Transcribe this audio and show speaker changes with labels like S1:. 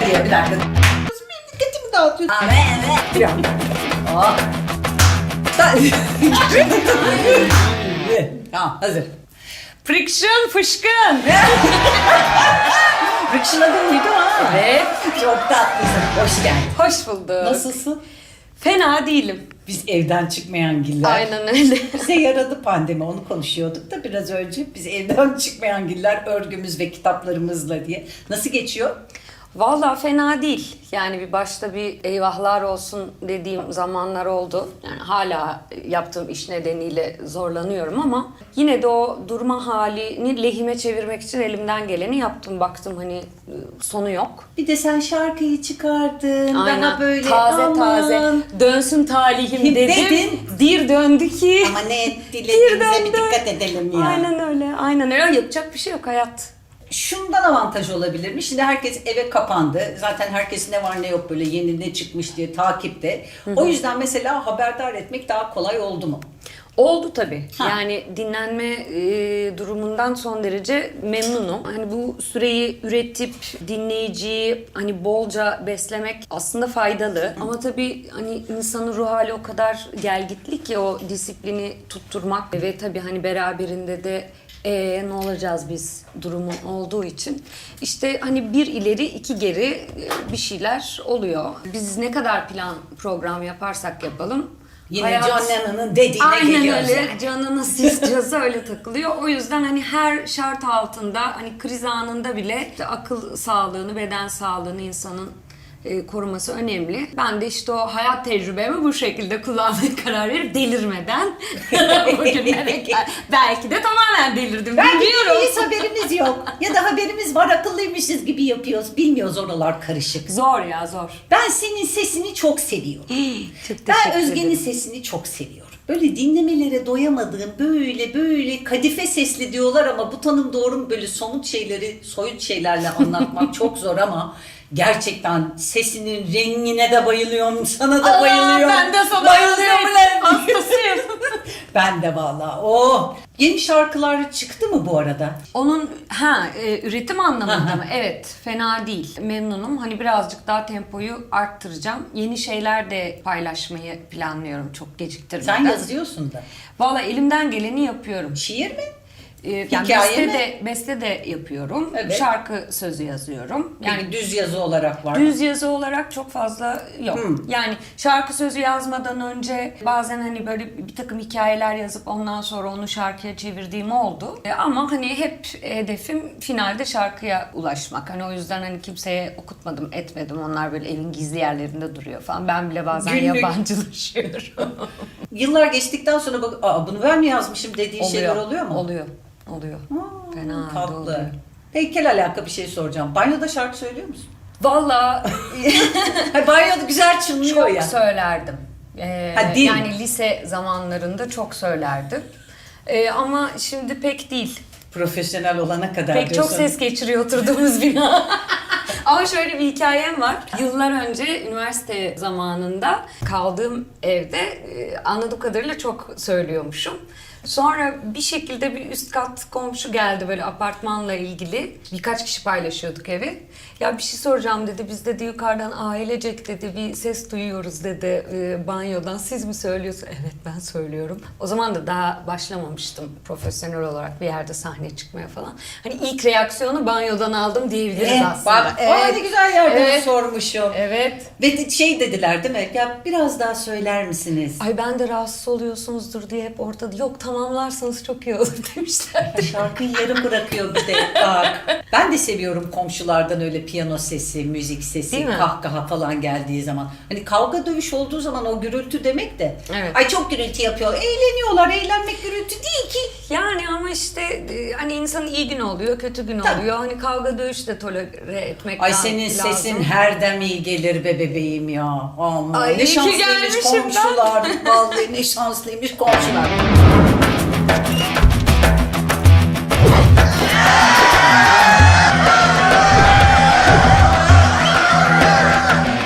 S1: Bir dakika. Benim dikkatimi dağıtıyorsun.
S2: Aa, evet.
S1: Aa. tamam hazır.
S3: Friction fışkın.
S1: Rıkşıladın mıydı ha?
S3: Evet.
S1: Çok tatlısın. Hoş geldin.
S3: Hoş bulduk.
S1: Nasılsın?
S3: Fena değilim.
S1: Biz evden çıkmayan giller.
S3: Aynen öyle.
S1: Bize yaradı pandemi onu konuşuyorduk da biraz önce. Biz evden çıkmayan giller örgümüz ve kitaplarımızla diye. Nasıl geçiyor?
S3: Vallahi fena değil. Yani bir başta bir eyvahlar olsun dediğim zamanlar oldu. Yani hala yaptığım iş nedeniyle zorlanıyorum ama yine de o durma halini lehime çevirmek için elimden geleni yaptım. Baktım hani e, sonu yok.
S1: Bir de sen şarkıyı çıkardın.
S3: Aynen.
S1: Daha böyle
S3: taze
S1: aman.
S3: taze dönsün talihim
S1: Dedin.
S3: dedim. Bir döndü ki.
S1: Ama ne dilediğimize bir dikkat edelim ya.
S3: Aynen öyle. Aynen öyle. Yapacak bir şey yok hayat.
S1: Şundan avantaj olabilir mi? Şimdi herkes eve kapandı. Zaten herkes ne var ne yok böyle yeni ne çıkmış diye takipte. O yüzden mesela haberdar etmek daha kolay oldu mu?
S3: Oldu tabii.
S1: Ha.
S3: Yani dinlenme e, durumundan son derece memnunum. Hani bu süreyi üretip dinleyiciyi hani bolca beslemek aslında faydalı. Ama tabii hani insanın ruh hali o kadar gelgitli ki o disiplini tutturmak ve tabii hani beraberinde de ee, ne olacağız biz durumun olduğu için. İşte hani bir ileri iki geri e, bir şeyler oluyor. Biz ne kadar plan program yaparsak yapalım.
S1: Yine
S3: hayat-
S1: Lennon'ın dediğine
S3: Aynen
S1: geliyoruz.
S3: öyle.
S1: yani.
S3: Canınız istiyorsa öyle takılıyor. O yüzden hani her şart altında hani kriz anında bile işte akıl sağlığını, beden sağlığını insanın e, koruması önemli. Ben de işte o hayat tecrübemi bu şekilde kullanmaya karar verip delirmeden gel- Belki de tamamen delirdim.
S1: Belki de
S3: Bilmiyorum.
S1: hiç haberimiz yok. Ya da haberimiz var akıllıymışız gibi yapıyoruz. Bilmiyoruz oralar karışık.
S3: Zor ya zor.
S1: Ben senin sesini çok seviyorum.
S3: Çok
S1: Ben Özge'nin sesini çok seviyorum. Böyle dinlemelere doyamadığım böyle böyle kadife sesli diyorlar ama bu tanım doğru mu? Böyle somut şeyleri soyut şeylerle anlatmak çok zor ama gerçekten sesinin rengine de bayılıyorum. Sana da
S3: Aa,
S1: bayılıyorum.
S3: Ben de sana
S1: bayılıyorum.
S3: Hastasıyım.
S1: Ben de valla. Oh. Yeni şarkılar çıktı mı bu arada?
S3: Onun ha e, üretim anlamında mı? Evet, fena değil. Memnunum. Hani birazcık daha tempoyu arttıracağım. Yeni şeyler de paylaşmayı planlıyorum çok geciktirmeden.
S1: Sen yazıyorsun da.
S3: Valla elimden geleni yapıyorum.
S1: Şiir mi?
S3: Ee, yani
S1: Hikaye
S3: beste
S1: mi?
S3: de beste de yapıyorum.
S1: Evet.
S3: Şarkı sözü yazıyorum.
S1: Yani
S3: Yani
S1: düz yazı olarak var.
S3: Düz yazı olarak çok fazla yok.
S1: Hmm.
S3: Yani şarkı sözü yazmadan önce bazen hani böyle bir takım hikayeler yazıp ondan sonra onu şarkıya çevirdiğim oldu. E, Ama hani hep hedefim finalde şarkıya ulaşmak. Hani o yüzden hani kimseye okutmadım, etmedim. Onlar böyle evin gizli yerlerinde duruyor falan. Ben bile bazen
S1: Günlük.
S3: yabancılaşıyorum.
S1: Yıllar geçtikten sonra bak, Aa, bunu ben mi yazmışım dediğin şeyler oluyor mu?
S3: Oluyor. Oluyor.
S1: Aa,
S3: Fena halde
S1: tatlı.
S3: oluyor.
S1: Heykel alaka bir şey soracağım. Banyoda şarkı söylüyor musun?
S3: Valla
S1: Hayır, banyoda güzel çınlıyor
S3: çok
S1: ya.
S3: söylerdim. Ee,
S1: Ha, dil.
S3: yani lise zamanlarında çok söylerdim. Ee, ama şimdi pek değil.
S1: Profesyonel olana kadar
S3: Pek çok
S1: diyorsun.
S3: ses geçiriyor oturduğumuz bina. Ama şöyle bir hikayem var. Yıllar önce üniversite zamanında kaldığım evde e, anladığım kadarıyla çok söylüyormuşum. Sonra bir şekilde bir üst kat komşu geldi böyle apartmanla ilgili. Birkaç kişi paylaşıyorduk evi. Ya bir şey soracağım dedi. Biz dedi yukarıdan ailecek dedi bir ses duyuyoruz dedi e, banyodan. Siz mi söylüyorsunuz? Evet ben söylüyorum. O zaman da daha başlamamıştım profesyonel olarak bir yerde sahneye çıkmaya falan. Hani ilk reaksiyonu banyodan aldım diyebiliriz
S1: Eh,
S3: aslında.
S1: Bak, aa, ne güzel yerden
S3: Evet.
S1: sormuşum.
S3: Evet.
S1: Ve de- şey dediler değil mi? Ya biraz daha söyler misiniz?
S3: Ay ben de rahatsız oluyorsunuzdur diye hep ortada yok tamamlarsanız çok iyi olur demişlerdi.
S1: Şarkıyı yarım bırakıyor bir de bak. Ben de seviyorum komşulardan öyle piyano sesi, müzik sesi,
S3: Değil mi?
S1: kahkaha falan geldiği zaman. Hani kavga dövüş olduğu zaman o gürültü demek de.
S3: Evet.
S1: Ay çok gürültü yapıyor. Eğleniyorlar. Eğlenmek gürültü değil ki.
S3: Yani ama işte e, hani insanın iyi gün oluyor, kötü gün
S1: Tabii.
S3: oluyor. Hani kavga dövüş de tolere etmek
S1: Ay
S3: lazım.
S1: senin sesin her dem iyi gelir be bebeğim ya. Aman
S3: Ay, iyi
S1: ne
S3: ki
S1: şanslıymış
S3: gelmişim ben.
S1: komşular. Vallahi ne şanslıymış komşular.